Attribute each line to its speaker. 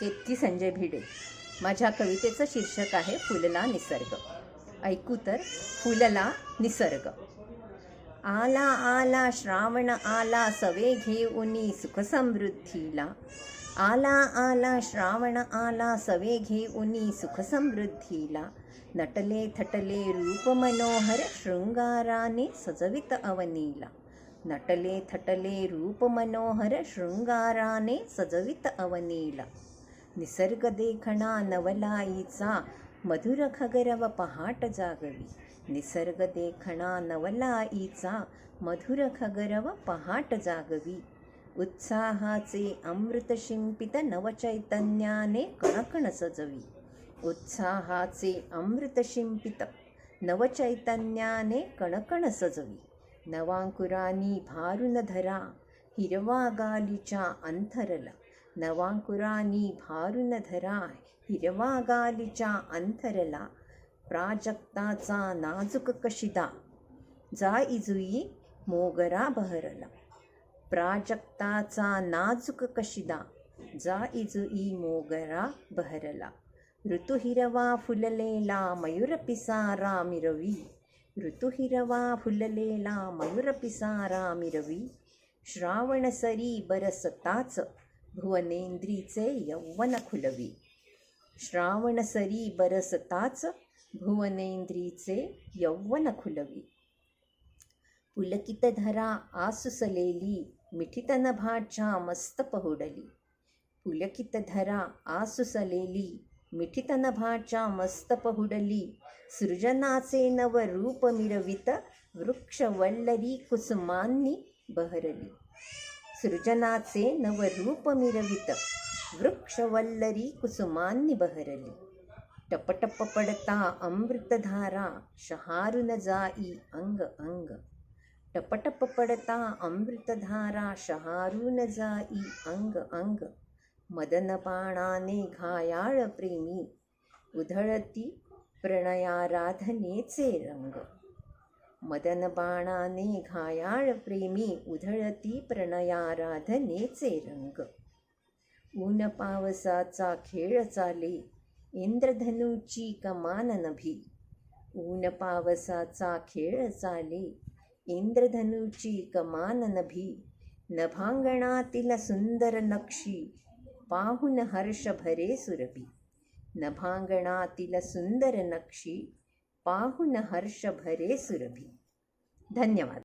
Speaker 1: केतकी संजय भिडे. माझ्या कवितेचं शीर्षक आहे फुलला निसर्ग. ऐकू तर फुलला निसर्ग. आला आला श्रावण आला सवे घेऊनी सुख समृद्धीला आला आला श्रावण आला सवे घेऊनी सुख समृद्धीला नटले थटले रूप मनोहर शृंगाराने सजवित अवनीला. नटले थटले रूप मनोहर शृंगाराने सजवित अवनीला. निसर्ग देखणा नवलाईचा मधुर खगरव पहाट जागवी. निसर्ग देखणा नवलाईचा मधुर खगरव पहाट जागवी. उत्साहाचे अमृत शिंपित नवचैतन्याने कणकण सजवी. उत्साहाचे अमृत शिंपित नवचैतन्याने कणकण सजवी. नवांकुरानी भारुन धरा हिरवा गालीच्या अंथरला. नवांकुरानी भारुनधरा हिरवा गालीच्या अंथरला प्राजक्ताचा नाजूक कशिदा जा इजुई मोगरा बहरला प्राजक्ताचा नाजूक कशिदा जा इजुई मोगरा बहरला ऋतू हिरवा फुललेला मयूर पिसारा मिरवी ऋतू हिरवा फुललेला मयूर पिसारा मिरवी श्रावण सरी बरसताच भुवनेंद्रीचे यौवन खुलवी. श्रावण सरी बरसताच भुवनेंद्रीचे यौवन खुलवी. पुलकित धरा आसुसलेली मिठित नभाच्या मस्त पहुडली. पुलकित धरा आसुसलेली मिठित नभाच्या मस्त पहुडली. सृजनाचे नव रूप मिरवित वृक्षवल्लरी कुसुमांनी बहरली. सृजनाचे नवरूप मिरवित वृक्षवल्लरी कुसुमांनी बहरली. टपटप पडता अमृतधारा शहारुन जाई अंग अंग. टपटप पडता अमृतधारा शहारून जाई अंग अंग. मदनपाणाने घायाळ प्रेमी. उधळती प्रणयाराधनेचे रंग. मदनबाणाने घायाळ प्रेमी उधळती प्रणयाराधनेचे रंग. ऊन पावसाचा खेळ चाले इंद्रधनुची कमान नभी. ऊन पावसाचा खेळ चाले इंद्रधनुची कमान नभी. नभांगणातील सुंदर नक्षी पाहून हर्ष भरे सुरभी. नभांगणातील सुंदर नक्षी पाहुन हर्ष भरे सुरभी. धन्यवाद.